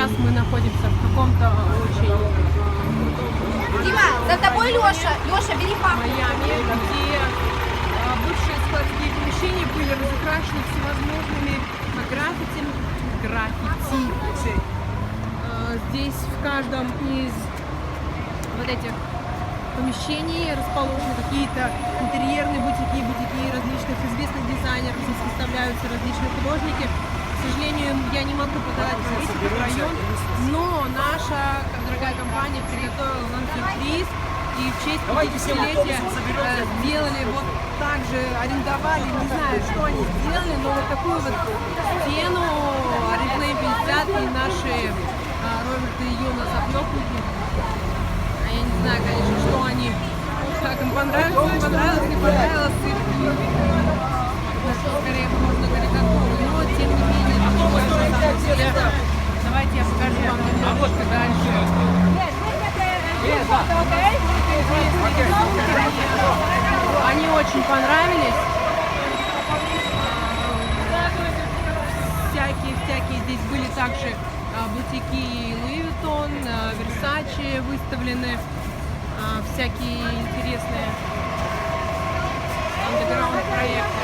сейчас мы находимся в каком-то очень Дима, за тобой Леша. Леша, бери папу. Майами, где а, бывшие складские помещения были разукрашены всевозможными граффити. граффити. Здесь в каждом из вот этих помещений расположены какие-то интерьерные бутики, бутики различных известных дизайнеров. Здесь выставляются различные художники. К сожалению, я не могу показать этот район, но наша дорогая компания приготовила нам сюрприз. И в честь 50-летия э, сделали вот так же, арендовали, не знаю, что они сделали, но вот такую вот стену Реплей 50 и наши а, Роберт и Юна Заплёпники. А я не знаю, конечно, что они, как им понравилось, не понравилось, не понравилось. И, Они очень понравились. Всякие, всякие здесь были также а, бутики Louis Vuitton, Versace выставлены, а, всякие интересные андеграунд проекты.